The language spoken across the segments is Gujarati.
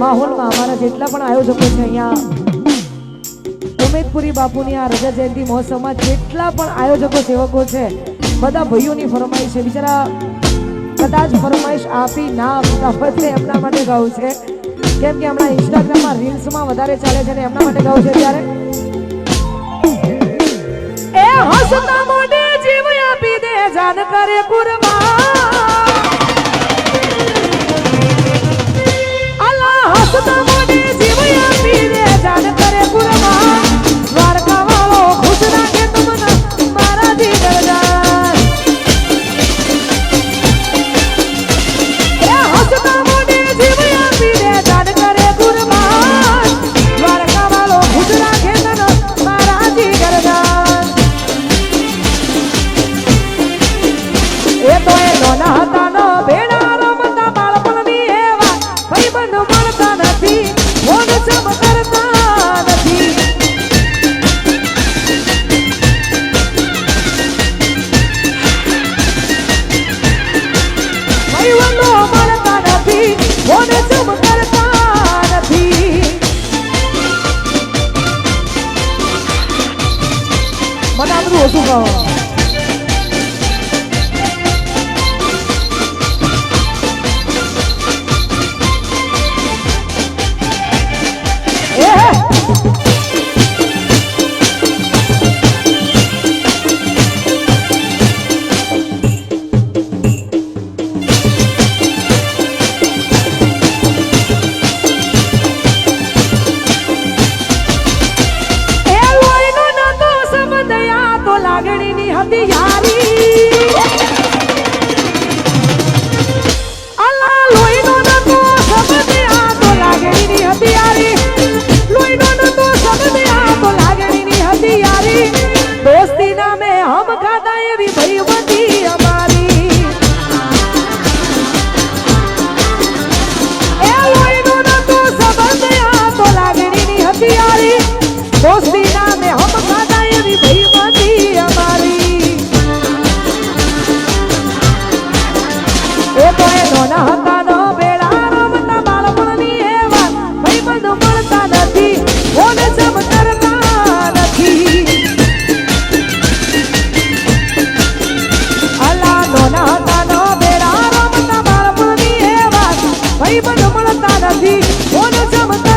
માહોલમાં અમારા જેટલા પણ આયોજકો છે અહીંયા. ઉમેદપુરી બાપુની આ રજા જયંતિ મહોત્સવમાં જેટલા પણ આયોજકો સેવકો છે, બધા ભાઈઓની ફરમાઈશ છે. બિચારા કદાચ ફરમાઈશ આપી ના આપતા હોય એમના માટે ગાવું છે. કેમ કે હમણાં ઇન્સ્ટાગ્રામમાં રીલ્સમાં વધારે ચાલે છે ને એમના માટે ગાવું છે ત્યારે એ હસતા મોઢે જીવ આપી દે જાન કરે કુરબાન Oh. Cama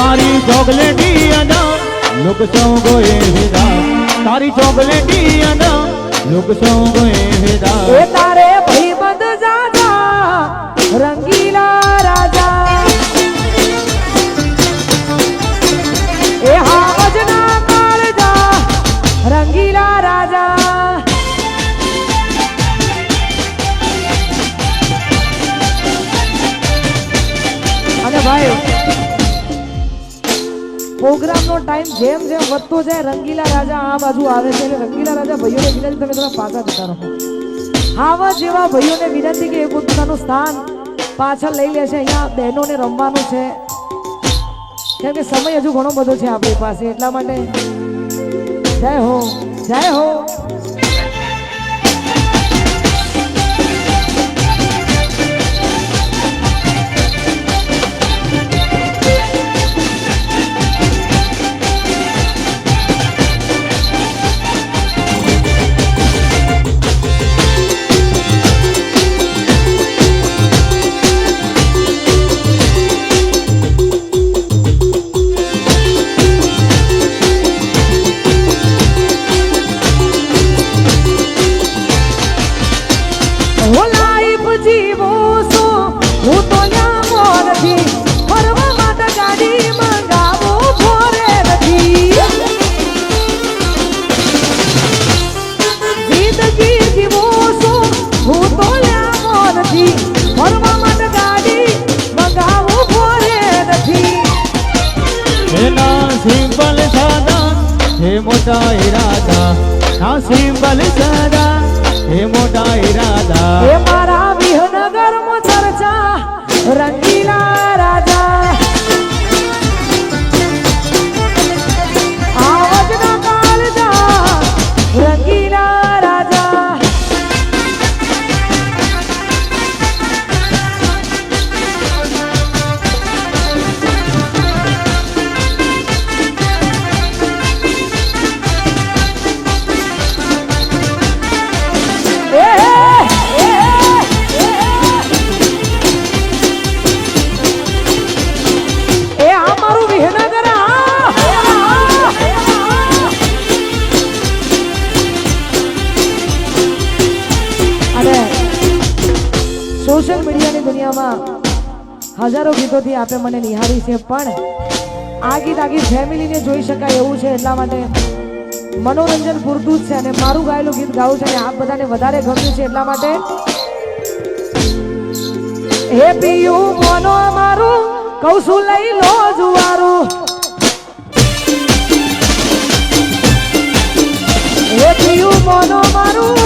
ચોકલેટી અના લોક સૌ ગોએ વિદા તારી ચોકલેટી અના લોક સૌ ગોએ વિદા એ તારે પ્રોગ્રામનો ટાઈમ જેમ જેમ વધતો જાય, રંગીલા રાજા આ બાજુ આવે છે એટલે રંગીલા રાજા ભાઈઓને વિનંતી તમે થોડા પાછા જતા રહો. આવા જેવા ભાઈઓને વિનંતી કે એ પોતાનું સ્થાન પાછળ લઈ લેશે. અહીંયા બહેનોને રમવાનું છે. કેમ કે સમય હજુ ઘણો બધો છે આપણી પાસે, એટલા માટે. જય હો, જય હું. મોટા ઈરાદા સાસી બલ સદા હે મોટા ઈરાદા હે મારા વિહનગર સોશિયલ મીડિયાની દુનિયામાં હજારો ગીતોથી આપે મને નિહાળી છે, પણ આ ગીત આખી ફેમિલીને જોઈ શકાય એવું છે, એટલા માટે મનોરંજન પૂરતું જ છે અને મારું ગાયેલું ગીત ગાવું છે અને આપ બધાને વધારે ગમ્યું છે, એટલા માટે હે પિયું મનો મારું? કઉ છું, લઈ લો જુવારું. હે પિયું મનો મારું?